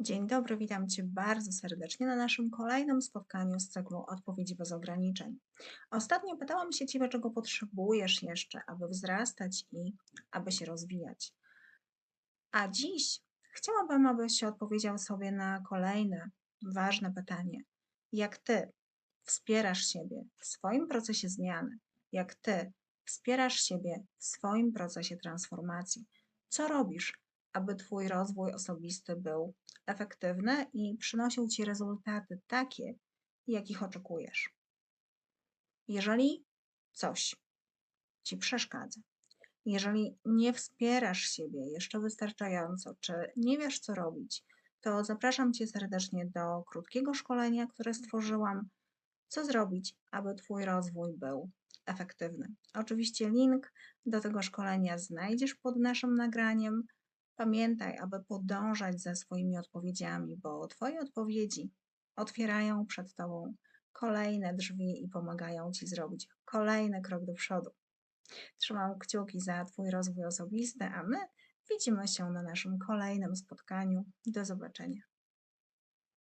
Dzień dobry, witam Cię bardzo serdecznie na naszym kolejnym spotkaniu z cyklu Odpowiedzi bez ograniczeń. Ostatnio pytałam się Ciebie, czego potrzebujesz jeszcze, aby wzrastać i aby się rozwijać. A dziś chciałabym, abyś odpowiedział sobie na kolejne ważne pytanie: jak Ty wspierasz siebie w swoim procesie zmiany, jak Ty wspierasz siebie w swoim procesie transformacji? Co robisz, aby Twój rozwój osobisty był efektywny i przynosił Ci rezultaty takie, jakich oczekujesz? Jeżeli coś Ci przeszkadza, jeżeli nie wspierasz siebie jeszcze wystarczająco, czy nie wiesz, co robić, to zapraszam Cię serdecznie do krótkiego szkolenia, które stworzyłam. Co zrobić, aby Twój rozwój był efektywny? Oczywiście link do tego szkolenia znajdziesz pod naszym nagraniem. Pamiętaj, aby podążać za swoimi odpowiedziami, bo Twoje odpowiedzi otwierają przed Tobą kolejne drzwi i pomagają Ci zrobić kolejny krok do przodu. Trzymam kciuki za Twój rozwój osobisty, a my widzimy się na naszym kolejnym spotkaniu. Do zobaczenia.